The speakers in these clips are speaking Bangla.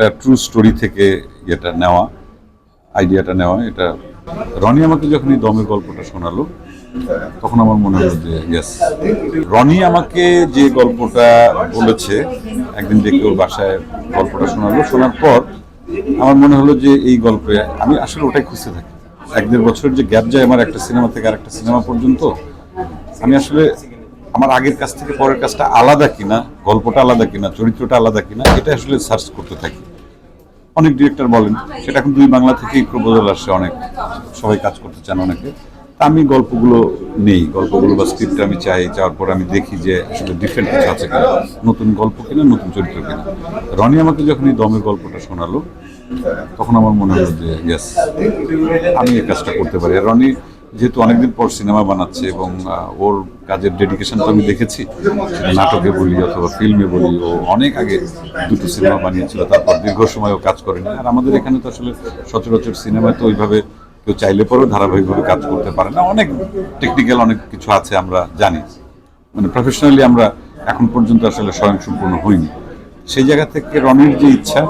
একটা ট্রু স্টোরি থেকে এটা নেওয়া আইডিয়াটা নেওয়া, এটা রনি আমাকে যখন এই দমের গল্পটা শোনালো, তখন আমার মনে হলো যে ইয়েস রনি আমাকে যে গল্পটা বলেছে, একদিন ডেকে ওর বাসায় গল্পটা শোনালো, শোনার পর আমার মনে হলো যে এই গল্পে আমি আসলে ওটাই খুঁজতে থাকি। এক দেড় বছর যে গ্যাপ যায় আমার একটা সিনেমা থেকে আরেকটা সিনেমা পর্যন্ত, আমি আসলে আমার আগের কাজ থেকে পরের কাজটা আলাদা কিনা, গল্পটা আলাদা কিনা, চরিত্রটা আলাদা কিনা এটা আসলে সার্চ করতে থাকি। অনেক ডিরেক্টর বলেন, সেটা এখন দুই বাংলা থেকেই প্রপোজাল আসছে অনেক। সবাই কাজ করতে চান অনেকে। তা আমি গল্পগুলো নেই, গল্পগুলো বা স্ক্রিপ্ট আমি চাই যাওয়ার পর আমি দেখি যে আসলে ডিফারেন্ট কিছু আছে কিনা। নতুন গল্প কিনা, নতুন চরিত্র কিনা। রনি আমাকে যখন এই দমের গল্পটা শোনালো, তখন আমার মনে হলো যে ইয়েস আমি এই কাজটা করতে পারি। রনি যেহেতু অনেকদিন পর সিনেমা বানাচ্ছে এবং ওর কাজের ডেডিকেশন তো আমি দেখেছি। নাটকে বলি অথবা ফিল্মে বলি, ও অনেক আগে দুটো সিনেমা বানিয়েছিল, তারপর দীর্ঘ সময় ও কাজ করেনি। আর আমাদের এখানে তো আসলে সচরাচর সিনেমায় তো ওইভাবে কেউ চাইলে পরেও ধারাবাহিকভাবে কাজ করতে পারে না। অনেক টেকনিক্যাল অনেক কিছু আছে, আমরা জানি। মানে প্রফেশনালি আমরা এখন পর্যন্ত আসলে স্বয়ংসম্পূর্ণ হইনি। সেই জায়গা থেকে রনির যে ইচ্ছা,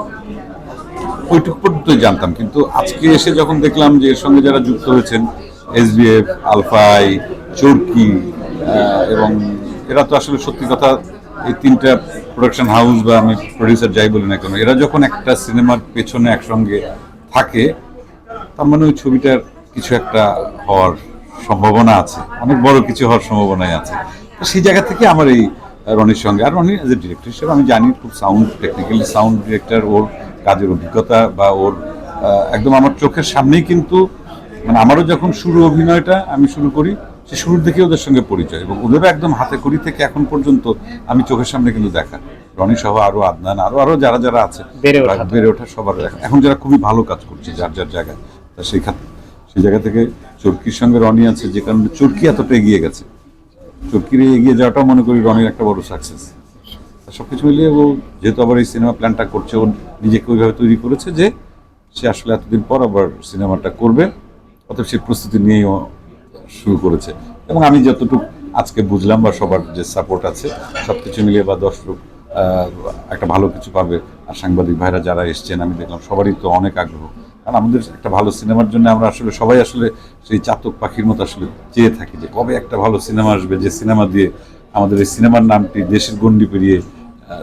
ওইটুক পর্যন্তই জানতাম। কিন্তু আজকে এসে যখন দেখলাম যে এর সঙ্গে যারা যুক্ত হয়েছেন এসবিএফ, আলফাই, চরকি এবং এরা তো আসলে সত্যি কথা, এই তিনটা প্রোডাকশন হাউস বা আমি প্রডিউসার যাই বলি না কেন, এরা যখন একটা সিনেমার পেছনে একসঙ্গে থাকে, তার মানে ওই ছবিটার কিছু একটা হওয়ার সম্ভাবনা আছে, অনেক বড় কিছু হওয়ার সম্ভাবনাই আছে। তো সেই জায়গা থেকে আমার এই রনির সঙ্গে, আর রনি এজ এ ডিরেক্টর হিসেবে আমি জানি খুব সাউন্ড টেকনিক্যালি সাউন্ড ডিরেক্টর ওর কাজের অভিজ্ঞতা বা ওর একদম আমার চোখের সামনেই কিন্তু মানে আমারও যখন শুরু অভিনয়টা আমি শুরু করি সে শুরুর দিকে ওদের সঙ্গে পরিচয় এবং ওদেরও একদম হাতে করি থেকে এখন পর্যন্ত আমি চোখের সামনে কিন্তু দেখা রনি সহ আরও আদনান আরও আরও যারা যারা আছে বেড়ে ওঠা। সবার দেখা। এখন যারা খুবই ভালো কাজ করছে যার যার জায়গায় তা সেই খাত সেই জায়গা থেকে চরকির সঙ্গে রনি আছে যে কারণে চরকি এতটা এগিয়ে গেছে চরকির এগিয়ে যাওয়াটাও মনে করি রনির একটা বড় সাকসেস সবকিছু মিলিয়ে ও যেহেতু আবার এই সিনেমা প্ল্যানটা করছে ও নিজেকে ওইভাবে তৈরি করেছে যে সে আসলে এতদিন পর আবার সিনেমাটা করবে অতএব সেই প্রস্তুতি নিয়েই শুরু করেছে। এবং আমি যতটুকু আজকে বুঝলাম বা সবার যে সাপোর্ট আছে সব কিছু মিলিয়ে বা দর্শক একটা ভালো কিছু পাবে। আর সাংবাদিক ভাইরা যারা এসছেন, আমি দেখলাম সবারই তো অনেক আগ্রহ। কারণ আমাদের একটা ভালো সিনেমার জন্য আমরা আসলে সবাই আসলে সেই চাতক পাখির মতো আসলে চেয়ে থাকি যে কবে একটা ভালো সিনেমা আসবে, যে সিনেমা দিয়ে আমাদের এই সিনেমার নামটি দেশের গণ্ডি পেরিয়ে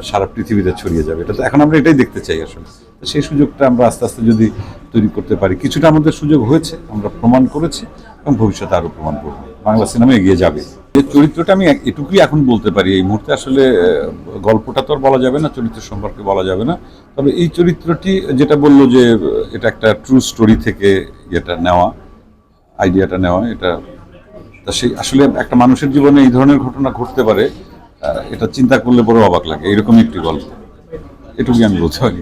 সারা পৃথিবীতে ছড়িয়ে যাবে। এটা তো এখন আমরা এটাই দেখতে চাই আসলে। সেই সুযোগটা আমরা আস্তে আস্তে যদি তৈরি করতে পারি। কিছুটা আমাদের সুযোগ হয়েছে, আমরা প্রমাণ করেছি এবং ভবিষ্যতে আরও প্রমাণ করব। বাংলা সিনেমা এগিয়ে যাবে। যে চরিত্রটা আমি এটুকুই এখন বলতে পারি, এই মুহূর্তে আসলে গল্পটা তো আর বলা যাবে না চরিত্র সম্পর্কে বলা যাবে না। তবে এই চরিত্রটি যেটা বলল যে, এটা একটা ট্রু স্টোরি থেকে এটা নেওয়া আইডিয়াটা নেওয়া, এটা তা সেই আসলে একটা মানুষের জীবনে এই ধরনের ঘটনা ঘটতে পারে এটা চিন্তা করলে বড় অবাক লাগে। এরকমই একটি গল্প। এটুকুই আমি বলতে পারি।